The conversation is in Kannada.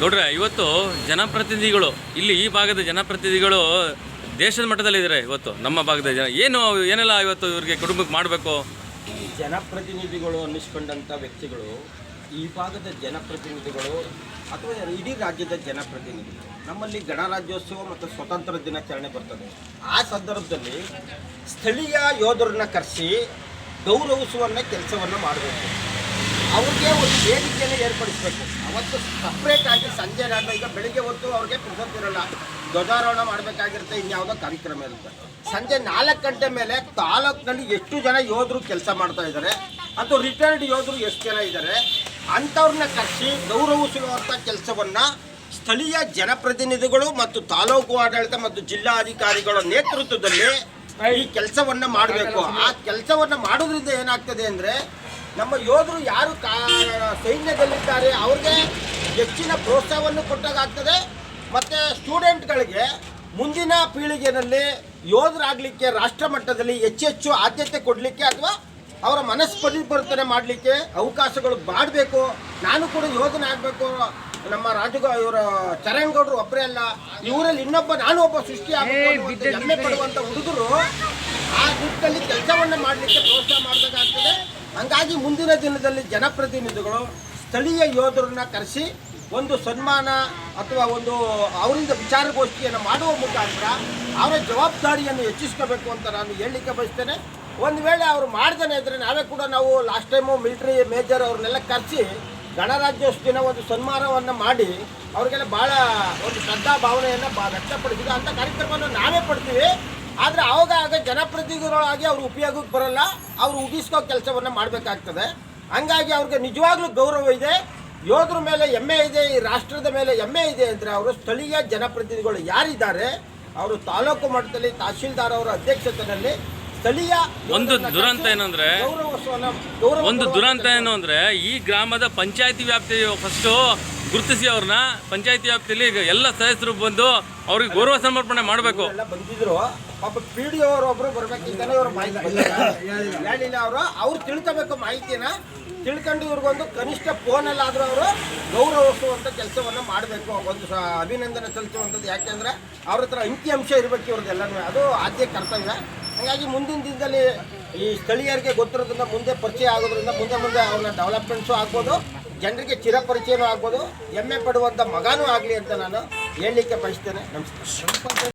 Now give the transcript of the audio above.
ನೋಡ್ರೆ, ಇವತ್ತು ಜನಪ್ರತಿನಿಧಿಗಳು, ಇಲ್ಲಿ ಈ ಭಾಗದ ಜನಪ್ರತಿನಿಧಿಗಳು ದೇಶದ ಮಟ್ಟದಲ್ಲಿದ್ದಾರೆ ಇವತ್ತು, ನಮ್ಮ ಭಾಗದ ಜನ. ಏನು ಏನೆಲ್ಲ ಇವತ್ತು ಇವ್ರಿಗೆ ಕುಟುಂಬಕ್ಕೆ ಮಾಡಬೇಕು? ಜನಪ್ರತಿನಿಧಿಗಳು ಅನ್ನಿಸ್ಕೊಂಡಂಥ ವ್ಯಕ್ತಿಗಳು ಈ ಭಾಗದ ಜನಪ್ರತಿನಿಧಿಗಳು ಅಥವಾ ಇಡೀ ರಾಜ್ಯದ ಜನಪ್ರತಿನಿಧಿಗಳು, ನಮ್ಮಲ್ಲಿ ಗಣರಾಜ್ಯೋತ್ಸವ ಮತ್ತು ಸ್ವತಂತ್ರ ದಿನಾಚರಣೆ ಬರ್ತದೆ. ಆ ಸಂದರ್ಭದಲ್ಲಿ ಸ್ಥಳೀಯ ಯೋಧರನ್ನ ಕರೆಸಿ ಗೌರವಿಸುವನ್ನ ಕೆಲಸವನ್ನು ಮಾಡಬೇಕು. ಅವ್ರಿಗೆ ಒಂದು ವೇದಿಕೆಯನ್ನು ಏರ್ಪಡಿಸಬೇಕು. ಅವತ್ತು ಸಪ್ರೇಟ್ ಆಗಿ ಸಂಜೆ ನಾನು ಈಗ ಬೆಳಿಗ್ಗೆ ಹೊತ್ತು ಅವ್ರಿಗೆ ಪ್ರಸತ್ತಿರಲ್ಲ ಧ್ವಜಾರೋಹಣ ಮಾಡಬೇಕಾಗಿರುತ್ತೆ ಇನ್ಯಾವುದೋ ಕಾರ್ಯಕ್ರಮ ಇರುತ್ತೆ. ಸಂಜೆ ನಾಲ್ಕು ಗಂಟೆ ಮೇಲೆ ತಾಲೂಕಿನಲ್ಲಿ ಎಷ್ಟು ಜನ ಯೋಧರು ಕೆಲಸ ಮಾಡ್ತಾ ಇದ್ದಾರೆ ಅಥವಾ ರಿಟೈರ್ಡ್ ಯೋಧರು ಎಷ್ಟು ಜನ ಇದ್ದಾರೆ, ಅಂಥವ್ರನ್ನ ಕರೆಸಿ ಗೌರವಿಸುವಂಥ ಕೆಲಸವನ್ನು ಸ್ಥಳೀಯ ಜನಪ್ರತಿನಿಧಿಗಳು ಮತ್ತು ತಾಲೂಕು ಆಡಳಿತ ಮತ್ತು ಜಿಲ್ಲಾಧಿಕಾರಿಗಳ ನೇತೃತ್ವದಲ್ಲಿ ಈ ಕೆಲಸವನ್ನು ಮಾಡಬೇಕು. ಆ ಕೆಲಸವನ್ನು ಮಾಡೋದ್ರಿಂದ ಏನಾಗ್ತದೆ ಅಂದ್ರೆ ನಮ್ಮ ಯೋಧರು ಯಾರು ಕಾ ಸೈನ್ಯದಲ್ಲಿದ್ದಾರೆ ಅವ್ರಿಗೆ ಹೆಚ್ಚಿನ ಪ್ರೋತ್ಸಾಹವನ್ನು ಕೊಟ್ಟಾಗ್ತದೆ ಮತ್ತು ಸ್ಟೂಡೆಂಟ್ಗಳಿಗೆ ಮುಂದಿನ ಪೀಳಿಗೆಯಲ್ಲಿ ಯೋಧರಾಗಲಿಕ್ಕೆ ರಾಷ್ಟ್ರ ಮಟ್ಟದಲ್ಲಿ ಹೆಚ್ಚೆಚ್ಚು ಆದ್ಯತೆ ಕೊಡಲಿಕ್ಕೆ ಅಥವಾ ಅವರ ಮನಸ್ಸು ಪರಿವರ್ತನೆ ಮಾಡಲಿಕ್ಕೆ ಅವಕಾಶಗಳು ಮಾಡಬೇಕು. ನಾನು ಕೂಡ ಯೋಧನೆ ಆಗಬೇಕು ನಮ್ಮ ರಾಜಗ ಇವರ ಚರಣ್ಗೌಡರು ಒಬ್ಬರೇ ಅಲ್ಲ. ಇವರಲ್ಲಿ ಇನ್ನೊಬ್ಬ ನಾನು ಒಬ್ಬ ಸೃಷ್ಟಿ ಹೆಮ್ಮೆ ಪಡುವಂಥ ಹುಡುಗರು ಆ ಗುಡ್ಡದಲ್ಲಿ ಕೆಲಸವನ್ನು ಮಾಡಲಿಕ್ಕೆ ಪ್ರೋತ್ಸಾಹ ಮಾಡಬೇಕಾಗ್ತದೆ ಹಂಗಾಗಿ ಮುಂದಿನ ದಿನದಲ್ಲಿ ಜನಪ್ರತಿನಿಧಿಗಳು ಸ್ಥಳೀಯ ಯೋಧರನ್ನ ಕರೆಸಿ ಒಂದು ಸನ್ಮಾನ ಅಥವಾ ಒಂದು ಅವರಿಂದ ವಿಚಾರಗೋಷ್ಠಿಯನ್ನು ಮಾಡುವ ಮುಖಾಂತರ ಅವರ ಜವಾಬ್ದಾರಿಯನ್ನು ಹೆಚ್ಚಿಸ್ಕೋಬೇಕು ಅಂತ ನಾನು ಹೇಳಲಿಕ್ಕೆ ಬಯಸ್ತೇನೆ. ಒಂದು ವೇಳೆ ಅವರು ಮಾಡ್ದೇನೆ ಇದ್ದರೆ ನಾವೇ ಕೂಡ ನಾವು ಲಾಸ್ಟ್ ಟೈಮು ಮಿಲಿಟರಿ ಮೇಜರ್ ಅವ್ರನ್ನೆಲ್ಲ ಕರೆಸಿ ಗಣರಾಜ್ಯೋತ್ಸವ ದಿನ ಒಂದು ಸನ್ಮಾನವನ್ನು ಮಾಡಿ ಅವರಿಗೆಲ್ಲ ಭಾಳ ಒಂದು ಶ್ರದ್ಧಾ ಭಾವನೆಯನ್ನು ವ್ಯಕ್ತಪಡಿಸಿದ ಅಂಥ ಕಾರ್ಯಕ್ರಮವನ್ನು ನಾವೇ ಪಡ್ತೀವಿ. ಆದರೆ ಅವಾಗ ಆಗ ಜನಪ್ರತಿನಿಧಿಗಳಾಗಿ ಅವ್ರು ಉಪಯೋಗಕ್ಕೆ ಬರಲ್ಲ ಅವರು ಉಗಿಸ್ಕೋ ಕೆಲಸವನ್ನು ಮಾಡಬೇಕಾಗ್ತದೆ. ಹಂಗಾಗಿ ಅವ್ರಿಗೆ ನಿಜವಾಗ್ಲೂ ಗೌರವ ಇದೆ. ಯೋಧರ ಮೇಲೆ ಹೆಮ್ಮೆ ಇದೆ ಈ ರಾಷ್ಟ್ರದ ಮೇಲೆ ಹೆಮ್ಮೆ ಇದೆ ಅಂದರೆ ಅವರು ಸ್ಥಳೀಯ ಜನಪ್ರತಿನಿಧಿಗಳು ಯಾರಿದ್ದಾರೆ ಅವರು ತಾಲೂಕು ಮಟ್ಟದಲ್ಲಿ ತಹಶೀಲ್ದಾರ್ ಅವರ ಅಧ್ಯಕ್ಷತೆಯಲ್ಲಿ ಸ್ಥಳೀಯ ಒಂದು ದುರಂತ ಏನಂದ್ರೆ ಒಂದು ದುರಂತ ಏನು ಅಂದ್ರೆ ಈ ಗ್ರಾಮದ ಪಂಚಾಯತಿ ವ್ಯಾಪ್ತಿ ಫಸ್ಟು ಗುರುತಿಸಿ ಅವ್ರನ್ನ. ಪಂಚಾಯತಿ ವ್ಯಾಪ್ತಿಯಲ್ಲಿ ಈಗ ಎಲ್ಲ ಸದಸ್ಯರು ಬಂದು ಅವ್ರಿಗೆ ಗೌರವ ಸಮರ್ಪಣೆ ಮಾಡಬೇಕು. ಎಲ್ಲ ಬಂದಿದ್ರು. ಪಾಪ ಪಿ ಅವರು ಒಬ್ರು ಮಾಹಿತಿ ಅವರು. ಅವ್ರು ತಿಳ್ಕೋಬೇಕು ಮಾಹಿತಿನ. ತಿಳ್ಕೊಂಡು ಇವ್ರಿಗೊಂದು ಕನಿಷ್ಠ ಫೋನಲ್ಲಾದ್ರೂ ಅವರು ಗೌರವಿಸುವಂಥ ಕೆಲಸವನ್ನು ಮಾಡಬೇಕು. ಒಂದು ಅಭಿನಂದನೆ ಸಲ್ಲಿಸುವಂತದ್ದು ಯಾಕೆಂದ್ರೆ ಅವ್ರ ಹತ್ರ ಅಂಕಿ ಅಂಶ ಇರಬೇಕು ಇವ್ರದ್ದೆಲ್ಲನೂ ಅದು ಆದ್ಯ ಕರ್ತವ್ಯ. ಹಾಗಾಗಿ ಮುಂದಿನ ದಿನದಲ್ಲಿ ಈ ಸ್ಥಳೀಯರಿಗೆ ಗೊತ್ತಿರೋದ್ರಿಂದ, ಮುಂದೆ ಪರಿಚಯ ಆಗೋದ್ರಿಂದ, ಮುಂದೆ ಮುಂದೆ ಅವ್ರನ್ನ ಡೆವಲಪ್ಮೆಂಟ್ಸು ಆಗ್ಬೋದು. ಜನರಿಗೆ ಚಿರಪರಿಚಯನೂ ಆಗ್ಬೋದು. ಹೆಮ್ಮೆ ಪಡುವಂಥ ಮಗನೂ ಆಗಲಿ ಅಂತ ನಾನು ಹೇಳಲಿಕ್ಕೆ ಬಯಸ್ತೇನೆ. ನಮಸ್ಕಾರ.